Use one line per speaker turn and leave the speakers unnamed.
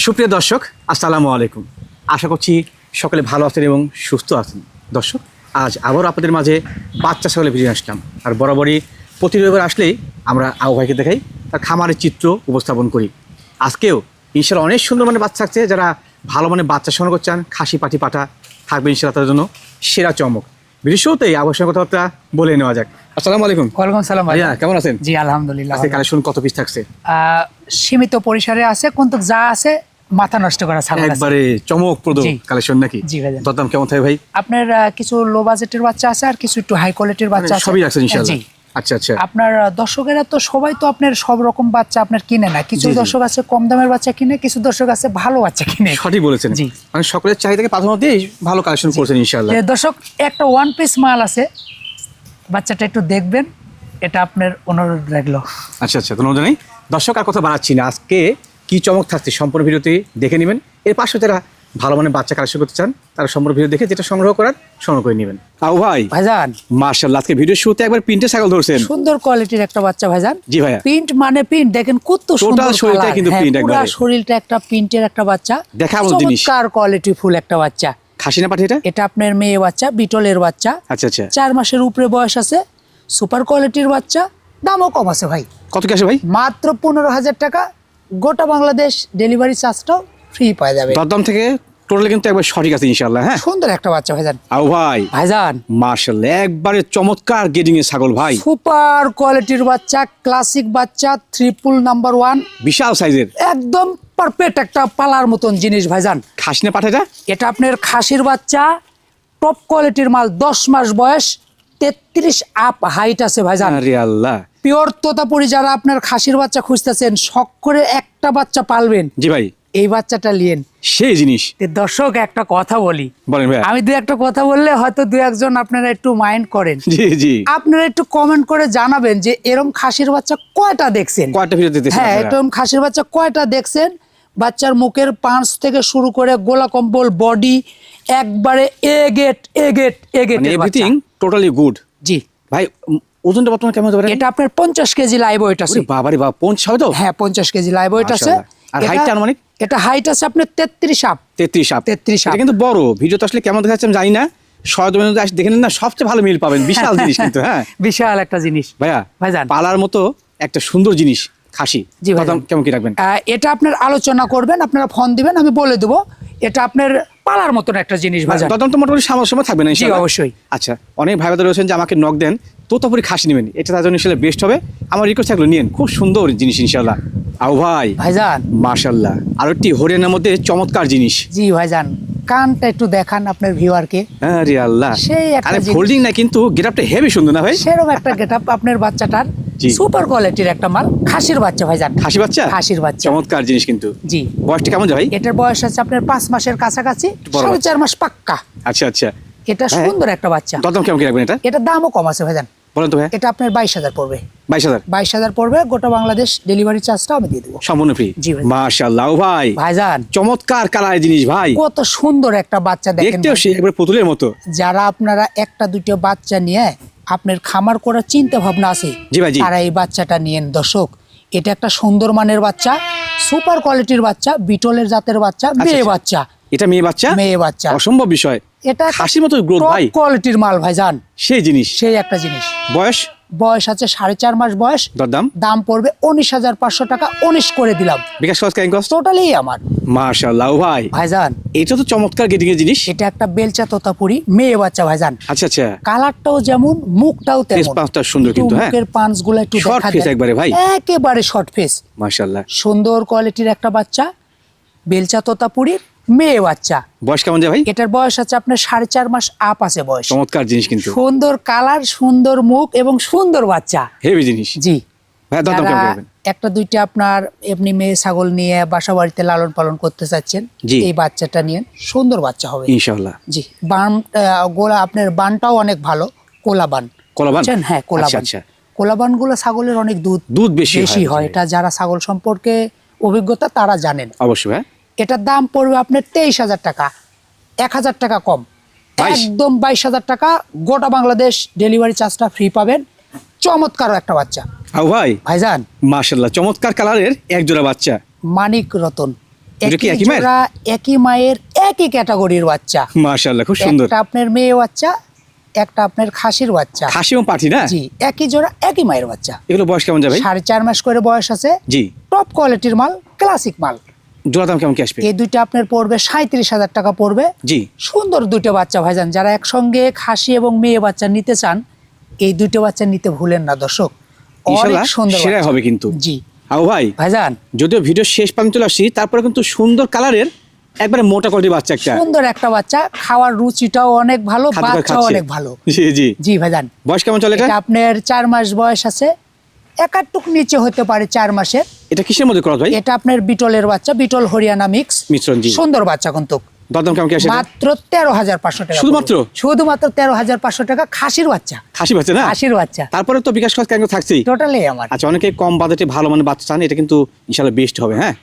সুপ্রিয় দর্শক, আসসালামু আলাইকুম। আশা করছি সকলে ভালো আছেন এবং সুস্থ আছেন। দর্শক, আজ আবারও আপনাদের মাঝে বাচ্চা সকলে ভিডিও আসলাম। আর বরাবরই প্রতি রবিবার আসলেই আমরা আবু ভাইকে দেখাই, তার খামারের চিত্র উপস্থাপন করি। আজকেও ইনশাল্লাহ অনেক সুন্দর মানে বাচ্চা থাকছে, যারা ভালো মানে বাচ্চা সংগ্রহ করছেন খাসি, পাটি পাঠা থাকবে ইনশাল্লাহ তাদের জন্য সেরা চমক। ভিডিও আবশ্যক কথাবার্তা বলে নেওয়া যাক। আসসালামু আলাইকুম।
ওয়ালাইকুম সালাম
ভাইয়া কেমন আছেন?
জি আলহামদুলিল্লাহ
আজকে কালেকশন কত পিস থাকছে?
আহ, সীমিত পরিসরে আছে কিন্তু যা আছে মাথা নষ্ট করা ছাগল আছে।
একবারে চমকপ্রদ। কালেকশন নাকি?
জি ভাই
দরদাম কেমন থাকে ভাই?
আপনার কিছু লো বাজেটের বাচ্চা আছে আর কিছু একটু হাই কোয়ালিটির বাচ্চা আছে?
মানে সবই আছে ইনশাআল্লাহ। আচ্ছা আচ্ছা।
আপনার দর্শকেরা তো সবাই তো আপনার সব রকম বাচ্চা আপনার কিনে না। কিছু। দর্শক আছে কম দামের বাচ্চা কিনে কিছু দর্শক আছে ভালো বাচ্চা কিনে।
সঠিক বলেছেন।
জি।
মানে সকলের চাহিদাকে প্রাধান্য দিয়ে ভালো কালেকশন করছেন ইনশাআল্লাহ।
দর্শক একটা ওয়ান পিস মাল আছে। বাচ্চাটা একটু দেখবেন এটা আপনার অনুরোধ রাখল।
আচ্ছা আচ্ছা ধন্যবাদ জানাই দর্শক আর কথা বাড়াচ্ছি না। আজকে কি চমক থাকছে সম্পূর্ণ ভিডিওতে দেখে নেবেন। এর পাশে যারা ভালো মানে বাচ্চা কালেকশন করতে চান তারা সম্পূর্ণ ভিডিও দেখে যেটা সংগ্রহ করার সংগ্রহ করে নেবেন। তাও ভাই
ভাইজান।
মার্শাল্লাহ আজকে ভিডিও শুরুতে একবার প্রিন্টে ছাগল ধরছেন।
সুন্দর কোয়ালিটির একটা বাচ্চা ভাইজান।
জি ভাইয়া।
প্রিন্ট মানে প্রিন্ট দেখেন কত সুন্দর
শরীরটা কিন্তু
হ্যাঁ,
print
পুরা
একবারে।
শরীরটা একটা প্রিন্টের একটা বাচ্চা।
দেখার মতো জিনিস।
চমৎকার কোয়ালিটি ফুল একটা বাচ্চা।
খাসি না পাঠি এটা?
এটা আপনার মেয়ে বাচ্চা বিটলের বাচ্চা।
আচ্ছা আচ্ছা।
চার মাসের উপরে বয়স আছে। সুপার কোয়ালিটির বাচ্চা দামও কম আছে ভাই।
কত কি আসে ভাই?
মাত্র পনেরো হাজার টাকা। গোটা বাংলাদেশ ডেলিভারি চার্জটাও ফ্রি পাওয়া যাবে।
দরদাম থেকে টোটালি কিন্তু একবার সঠিক আছে ইনশাআল্লাহ হ্যাঁ?
সুন্দর একটা বাচ্চা ভাইজান।
আও ভাই
ভাইজান।
মার্শাল্লাহ একবারে চমৎকার গেডিং এর ছাগল ভাই।
সুপার কোয়ালিটির বাচ্চা ক্লাসিক বাচ্চা ট্রিপল নাম্বার ওয়ান
বিশাল সাইজের
একদম পারফেক্ট একটা পালার মতন জিনিস ভাইজান।
খাসি না পাঠাটা
এটা আপনার খাসির বাচ্চা টপ কোয়ালিটির মাল দশ মাস বয়স তেত্রিশ আপ হাইট আছে ভাইজান।
আরে আল্লাহ।
পিওর তোতাপুরি যারা আপনার খাসির বাচ্চা খুঁজতেছেন শখ করে একটা বাচ্চা পালবেন।
জি ভাই।
এই বাচ্চাটা লিয়েন।
সেই জিনিস।
দর্শক একটা কথা বলি। আমি দু একটা কথা বললে হয়তো দু একজন আপনারা একটু মাইন্ড করেন।
জি জি।
আপনারা একটু কমেন্ট করে জানাবেন যে এরম খাসির বাচ্চা কয়টা দেখছেন?
কয়টা
হ্যাঁ এরকম খাসির বাচ্চা কয়টা দেখছেন? বাচ্চার মুখের পাঁচ থেকে শুরু করে গোলা কম্বল বডি একবারে এ গেট এ গেট এ গেট
এভরিথিং টোটালি গুড
জি।
ভাই ওজনটা বর্তমানে কেমন
এটা আপনার পঞ্চাশ কেজি লাইভ ওয়েট আছে।
বাবারে বাবা হয় তো?
হ্যাঁ পঞ্চাশ কেজি লাইভ ওয়েট আছে।
আর আনুমানিক?
এটা হাইট আছে আপনার তেত্রিশ আপ
তেত্রিশ আপ
33
এটা
up।
কিন্তু বড়। ভিডিও তো আসলে কেমন দেখাচ্ছে আমি জানি না। সরজমিনে যদি আসে দেখে না সবচেয়ে ভালো মিল পাবেন। বিশাল জিনিস কিন্তু হ্যাঁ।
বিশাল একটা জিনিস।
ভাইয়া
ভাইজান।
পালার মতো একটা সুন্দর জিনিস খাসি।
জি।
কেমন কি রাখবেন?
এটা আপনার আলোচনা করবেন আপনারা ফোন দিবেন আমি বলে দেবো। এটা আপনার পালার মতন একটা জিনিস ভাইজান
তদন্ত তো মোটামুটি সময় থাকবে না
অবশ্যই।
আচ্ছা অনেক ভাই রয়েছেন যে আমাকে নক দেন। তোতাপুরি খাসি নেবেন। এটা তার জন্য ইনশাল্লাহ বেস্ট হবে। আমার রিকোয়েস্ট থাকল নিয়েন খুব সুন্দর জিনিস ইনশাল্লাহ। আও ভাই
ভাইজান।
মাশাল্লাহ। আর একটি হরিয়ানার মধ্যে চমৎকার জিনিস।
জি ভাইজান কানটা একটু দেখান আপনার ভিউয়ারকে
আরে আল্লাহ।
সেই
আরে ফোল্ডিং না কিন্তু গেটআপটা হেভি সুন্দর না ভাই?
সেরকম একটা গেট আপনার বাচ্চাটার
জি।
সুপার কোয়ালিটির একটা মাল খাসির বাচ্চা
খাসি বাচ্চা?
খাসির বাচ্চা।
চমৎকার জিনিস কিন্তু।
জি।
বয়সটা কেমন ভাই?
এটার বয়স আছে আপনার পাঁচ মাসের কাছাকাছি সাড়ে চার মাস পাক্কা।
আচ্ছা আচ্ছা।
এটা
হ্যাঁ।
সুন্দর একটা বাচ্চা।
কেমন কি রাখবেন এটা?
এটার দামও কম আছে ভাইজান।
বলেন তো ভাই
এটা আপনার বাইশ হাজার পড়বে।
বাইশ হাজার?
বাইশ হাজার পড়বে গোটা বাংলাদেশ ডেলিভারি চার্জটাও আমি দিয়ে দেবো।
সম্পূর্ণ ফ্রি
জি ভাই।
ভাই
ভাইজান।
চমৎকার কালার জিনিস ভাই।
কত সুন্দর একটা বাচ্চা দেখেন
দেখতেও সে একবার পুতুলের মতো।
যারা আপনারা একটা দুটো বাচ্চা নিয়ে আপনার খামার করার চিন্তা ভাবনা আছে
জি ভাই,
তারা এই বাচ্চাটা নিয়েন। দর্শক এটা একটা সুন্দর মানের বাচ্চা সুপার কোয়ালিটির বাচ্চা বিটলের জাতের বাচ্চা মেয়ে
আচ্ছা।
বাচ্চা।
এটা মেয়ে বাচ্চা?
মেয়ে বাচ্চা।
অসম্ভব বিষয়।
এটা
হাসির মতো গ্রোথ ভাই।
কোয়ালিটির মাল ভাইজান
সেই জিনিস।
সেই একটা জিনিস।
বয়স?
বয়স আছে সাড়ে চার মাস বয়স।
দরদাম?
দাম পড়বে উনিশ হাজার পাঁচশো টাকা উনিশ করে দিলাম।
বিকাশ খরচ
টোটালি আমার।
মাশাল্লাহ ও ভাই
ভাইজান
এটা তো চমৎকার গেটিং এর জিনিস।
এটা একটা বেলচা তোতাপুরি মেয়ে বাচ্চা ভাইজান
আচ্ছা আচ্ছা।
কালারটাও যেমন মুখটাও তেমন।
পাঁচটা সুন্দর কিন্তু, হ্যাঁ?
মুখের পাঁচগুলো একটু দেখা
face একবারে ভাই।
একেবারে শর্ট ফেস
মাশাল্লাহ।
সুন্দর কোয়ালিটির একটা বাচ্চা বেলচা তোতাপুরির মেয়ে বাচ্চা।
বয়স কেমন ভাই?
এটার বয়স আছে আপনার সাড়ে চার মাস আপ আছে বয়স।
চমৎকার জিনিস কিন্তু।
সুন্দর কালার সুন্দর মুখ এবং সুন্দর বাচ্চা।
হেভি জিনিস।
জি। একটা দুইটা আপনার এমনি মেয়ে ছাগল নিয়ে বাসা বাড়িতে লালন পালন করতে চাচ্ছেন এই বাচ্চাটা নিয়ে সুন্দর বাচ্চা হবে।
ইনশাল্লাহ
জি বান গোলা আপনার বানটাও অনেক ভালো কোলা বান
কলাবান?
বুঝছেন? হ্যাঁ কোলা
আচ্ছা
বান
আচ্ছা।
কোলাবানগুলো ছাগলের অনেক দুধ
দুধ বেশি হয়
বেশি হয়। এটা যারা ছাগল সম্পর্কে অভিজ্ঞতা তারা জানেন।
অবশ্যই
এটার দাম পড়বে আপনার তেইশ হাজার টাকা। এক হাজার টাকা কম। একদম বাইশ হাজার টাকা। গোটা বাংলাদেশ ডেলিভারি চার্জটা ফ্রি পাবেন। চমৎকার একটা বাচ্চা।
ভাই
ভাইজান।
মাশাল্লাহ চমৎকার কালারের এক জোড়া বাচ্চা।
মানিক রতন।
একই মায়ের?
একই ক্যাটাগরির বাচ্চা।
মাশাআল্লাহ খুব সুন্দর।
একটা আপনার মেয়ে বাচ্চা একটা আপনার খাসির বাচ্চা।
খাসি এবং পাঠি না?
জি একই জোড়া একই মায়ের বাচ্চা।
এগুলো বয়স কেমন যাবে
সাড়ে চার মাস করে বয়স আছে।
জি।
টপ কোয়ালিটির মাল ক্লাসিক মাল।
জোড়া দাম কেমন কি আসবে?
এই দুইটা আপনার পড়বে সাঁত্রিশ হাজার টাকা পড়বে।
জি।
সুন্দর দুটো বাচ্চা ভাইজান যারা একসঙ্গে খাসি এবং মেয়ে বাচ্চা নিতে চান এই দুটো বাচ্চা নিতে ভুলেন না দর্শক। অনেক সুন্দর
সেরাই হবে কিন্তু।
জি।
আবু ভাই
ভাইজান।
যদিও ভিডিও শেষ পর্যন্ত চলে আসছি তারপরে কিন্তু সুন্দর কালারের একবারে মোটা কোয়ালিটির বাচ্চা একটা।
সুন্দর একটা বাচ্চা খাওয়ার রুচিটাও অনেক ভালো বাচ্চাও অনেক ভালো।
জি জি।
জি ভাইজান।
বয়স কেমন চলে এটা?
এটা আপনার চার মাস বয়স আছে একাটুক নিচে হতে পারে চার মাসের।
এটা কিসের মধ্যে ক্রস ভাই?
এটা আপনার বিটলের বাচ্চা বিটল হরিয়ানা মিক্স
মিশ্রণ জি।
সুন্দর বাচ্চা কিন্তু।
দরদাম কেমন কি আসে
মাত্র তেরো হাজার পাঁচশো টাকা।
শুধুমাত্র?
শুধুমাত্র তেরো হাজার পাঁচশো টাকা খাসির বাচ্চা।
খাসি বাচ্চা না?
খাসির বাচ্চা।
তারপরে তো বিকাশ খরচ কেন থাকছেই?
টোটালি আমার।
আচ্ছা অনেকে কম বাজেটে ভালো মানে বাচ্চা চান এটা কিন্তু ইনশাল্লাহ বেস্ট হবে হ্যাঁ?